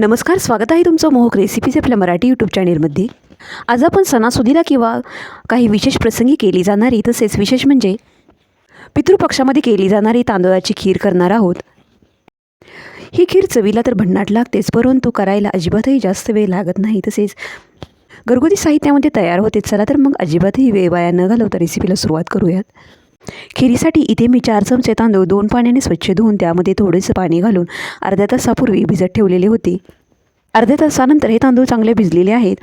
नमस्कार स्वागत आहे तुमचं मोहक रेसिपीज आपल्या मराठी यूट्यूब चॅनेलमध्ये आज आपण सणासुदीला किंवा काही विशेष प्रसंगी केली जाणारी तसेच विशेष म्हणजे पितृपक्षामध्ये केली जाणारी तांदळाची खीर करणार आहोत. ही खीर चवीला तर भन्नाट लागतेच परंतु करायला अजिबातही जास्त वेळ लागत नाही. तसेच घरगुती साहित्यामध्ये तयार होते चला तर मग अजिबातही वेळ वाया न घालवता रेसिपीला सुरुवात करूयात. खिरीसाठी इथे मी चार चमचे तांदूळ दोन पाण्याने स्वच्छ धुवून त्यामध्ये थोडेसे पाणी घालून अर्ध्या तासापूर्वी भिजत ठेवलेले होते. अर्ध्या तासानंतर हे तांदूळ चांगले भिजलेले आहेत.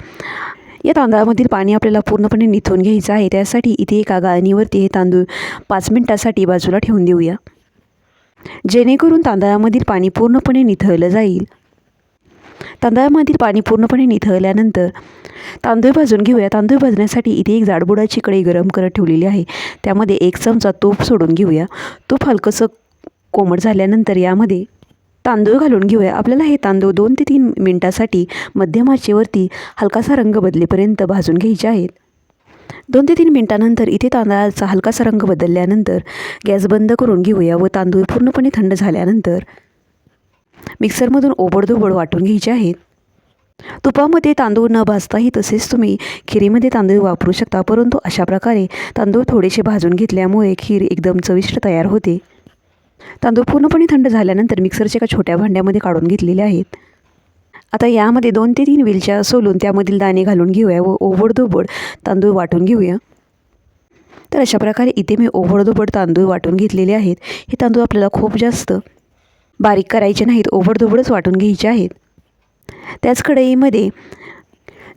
या तांदळामधील पाणी आपल्याला पूर्णपणे निथून घ्यायचं आहे. त्यासाठी इथे एका गाळणीवरती हे तांदूळ पाच मिनटासाठी बाजूला ठेवून देऊया. जेणेकरून तांदळामधील पाणी पूर्णपणे निथळलं जाईल. तांदळामधील पाणी पूर्णपणे निथळल्यानंतर तांदूळ भाजून घेऊया. तांदूळ भाजण्यासाठी इथे एक जाडबुडाची कढई गरम करत ठेवलेली आहे. त्यामध्ये एक चमचा तूप सोडून घेऊया. तूप हलकंसं कोमट झाल्यानंतर यामध्ये तांदूळ घालून घेऊया. आपल्याला हे तांदूळ दोन ते तीन मिनटासाठी मध्यम आचेवरती हलकासा रंग बदलेपर्यंत भाजून घ्यायचे आहेत. दोन ते तीन मिनटानंतर इथे तांदळाचा हलकासा रंग बदलल्यानंतर गॅस बंद करून घेऊया व तांदूळ पूर्णपणे थंड झाल्यानंतर मिक्सरमधून ओबडधोबड वाटून घ्यायचे आहेत. तुपामध्ये तांदूळ न भाजताही तसेच तुम्ही खिरीमध्ये तांदूळ वापरू शकता परंतु अशा प्रकारे तांदूळ थोडेसे भाजून घेतल्यामुळे खीर एकदम चविष्ट तयार होते. तांदूळ पूर्णपणे थंड झाल्यानंतर मिक्सरच्या एका छोट्या भांड्यामध्ये काढून घेतलेले आहेत. आता यामध्ये दोन ते तीन वेलच्या सोलून त्यामधील दाणे घालून घेऊया व ओबडधोबड तांदूळ वाटून घेऊया. तर अशा प्रकारे इथे मी ओबडधोबड तांदूळ वाटून घेतलेले आहेत. हे तांदूळ आपल्याला खूप जास्त बारीक करायचे नाहीत ओबडधोबडच वाटून घ्यायचे आहेत. त्याच कढईमध्ये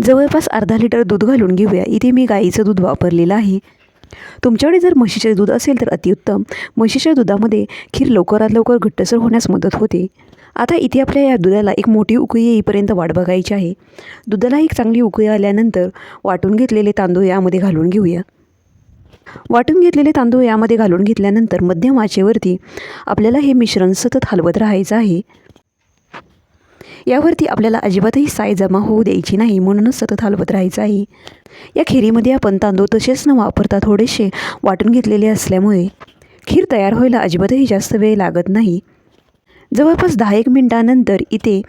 जवळपास अर्धा लिटर दूध घालून घेऊया. इथे मी गाईचं दूध वापरलेलं आहे. तुमच्याकडे जर म्हशीचे दूध असेल तर अतिउत्तम. म्हशीच्या दुधामध्ये खीर लवकरात लवकर घट्टसर होण्यास मदत होते. आता इथे आपल्या या दुधाला एक मोठी उकळी येईपर्यंत वाट बघायची आहे. दुधाला एक चांगली उकळी आल्यानंतर वाटून घेतलेले तांदूळ यामध्ये घालून घेऊया. वाटून घेतलेले तांदूळ यामध्ये घालून घेतल्यानंतर मध्यम आचेवरती आपल्याला हे मिश्रण सतत हलवत राहायचं आहे. यावरती आपल्याला अजिबातही साय जमा होऊ द्यायची नाही म्हणूनच सतत हलवत राहायचं आहे. या खिरीमध्ये आपण तांदूळ तसेच न वापरता थोडेसे वाटून घेतलेले असल्यामुळे खीर तयार व्हायला अजिबातही जास्त वेळ लागत नाही. जवळपास दहा एक मिनटानंतर इथे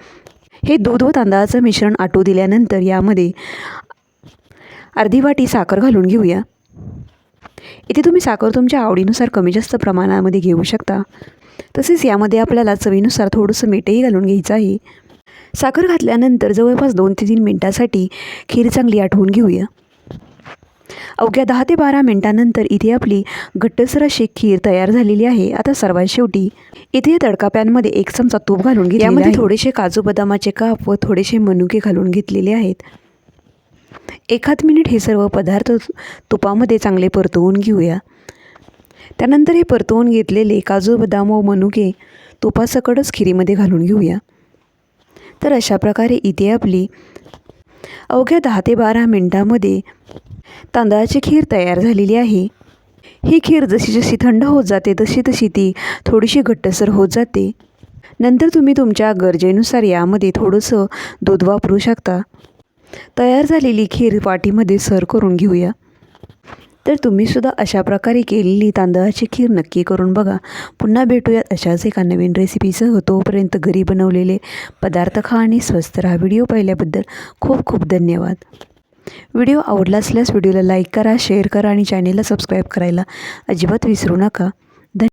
हे दूध व तांदळाचं मिश्रण आटू दिल्यानंतर यामध्ये अर्धी वाटी साखर घालून घेऊया. इथे तुम्ही साखर तुमच्या आवडीनुसार कमी जास्त प्रमाणामध्ये घेऊ शकता. तसेच यामध्ये आपल्याला चवीनुसार थोडंसं मीठही घालून घ्यायचं आहे साखर घातल्यानंतर जवळपास दोन ते तीन मिनटासाठी खीर चांगली आठवून घेऊया. अवघ्या दहा ते बारा मिनटानंतर इथे आपली घट्टसर अशी खीर तयार झालेली आहे. आता सर्वात शेवटी इथे तडका पॅनमध्ये एक चमचा तूप घालून घे यामध्ये थोडेसे काजू बदामाचे काप व थोडेसे मनुके घालून घेतलेले आहेत. एखाद मिनिट हे सर्व पदार्थ तुपामध्ये चांगले परतवून घेऊया. त्यानंतर हे परतवून घेतलेले काजू बदाम व मनुके तुपासकटच खिरीमध्ये घालून घेऊया. तर अशा प्रकारे इथे आपली अवघ्या दहा ते बारा मिनटामध्ये तांदळाची खीर तयार झालेली आहे. ही खीर जशी जशी थंड होत जाते तशी तशी ती थोडीशी घट्टसर होत जाते. नंतर तुम्ही तुमच्या गरजेनुसार यामध्ये थोडंसं दूध वापरू शकता. तयार झालेली खीर वाटीमध्ये सर करून घेऊया. तर तुम्हीसुद्धा अशा प्रकारे केलेली तांदळाची खीर नक्की करून बघा. पुन्हा भेटूयात अशाच एका नवीन रेसिपीसह. तोपर्यंत घरी बनवलेले पदार्थ खा आणि स्वस्त राहा. व्हिडिओ पाहिल्याबद्दल खूप खूप धन्यवाद. व्हिडिओ आवडला असल्यास व्हिडिओला लाईक करा शेअर करा आणि चॅनेलला सबस्क्राईब करायला अजिबात विसरू नका.